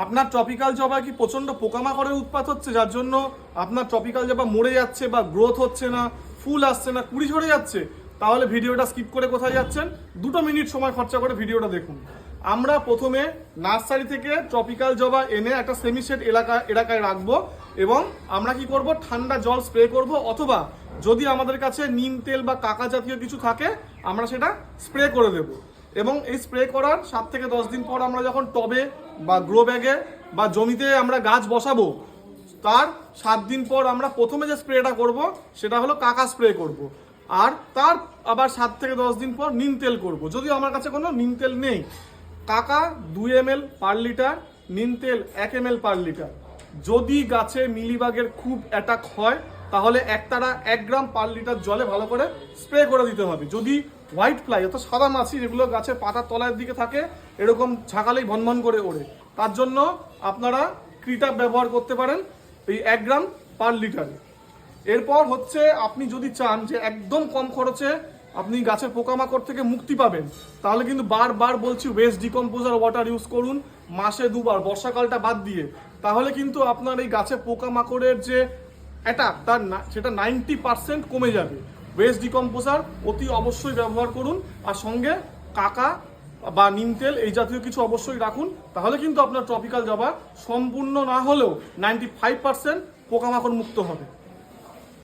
আপনার ট্রপিক্যাল জবা কি প্রচণ্ড পোকামাকড়ের উৎপাত হচ্ছে? যার জন্য আপনার ট্রপিক্যাল জবা মরে যাচ্ছে বা গ্রোথ হচ্ছে না, ফুল আসছে না, কুড়ি ঝরে যাচ্ছে। তাহলে ভিডিওটা স্কিপ করে কোথায় যাচ্ছেন? দুটো মিনিট সময় খরচা করে ভিডিওটা দেখুন। আমরা প্রথমে নার্সারি থেকে ট্রপিক্যাল জবা এনে একটা সেমিসেট এলাকা, এলাকায় রাখব এবং আমরা কি করব? ঠান্ডা জল স্প্রে করব অথবা যদি আমাদের কাছে নিম তেল বা কাকা জাতীয় কিছু থাকে, আমরা সেটা স্প্রে করে দেব। এবং এই স্প্রে করার সাত থেকে দশ দিন পর আমরা যখন টবে বা গ্রো ব্যাগে বা জমিতে আমরা গাছ বসাবো, তার সাত দিন পর আমরা প্রথমে যে স্প্রেটা করব, সেটা হলো কাকা স্প্রে করব। আর তার আবার সাত থেকে দশ দিন পর নিম তেল করব। যদিও আমার কাছে কোনো নিম তেল নেই। কাকা দুই এম পার লিটার নিম তেল এক এম পার লিটার যদি গাছে মিলিবাগের খুব অ্যাটাক হয় তাহলে একতারা এক গ্রাম পার লিটার জলে ভালো করে স্প্রে করে দিতে হবে। যদি হোয়াইট ফ্লাই অর্থাৎ সাদা মাছি যেগুলো গাছের পাতার তলার দিকে থাকে, এরকম ঝাঁকালেই ভনভন করে ওড়ে। তার জন্য আপনারা ক্রিটাপ ব্যবহার করতে পারেন এই এক গ্রাম পার লিটারে। এরপর হচ্ছে আপনি যদি চান যে একদম কম খরচে আপনি গাছের পোকামাকড় থেকে মুক্তি পাবেন, তাহলে কিন্তু বারবার বলছি ওয়েস্ট ডিকম্পোজার ওয়াটার ইউজ করুন, মাসে দুবার, বর্ষাকালটা বাদ দিয়ে। তাহলে কিন্তু আপনার এই গাছে পোকামাকড়ের যে অ্যাটাক তার সেটা নাইনটি পার্সেন্ট কমে যাবে। ওয়েস্ট ডিকম্পোজার অতি অবশ্যই ব্যবহার করুন, আর সঙ্গে কাকা বা নিম তেল এই জাতীয় কিছু অবশ্যই রাখুন, তাহলে কিন্তু আপনার ট্রপিক্যাল জবা সম্পূর্ণ না হলেও নাইনটি ফাইভ পার্সেন্ট পোকামাকড় মুক্ত হবে।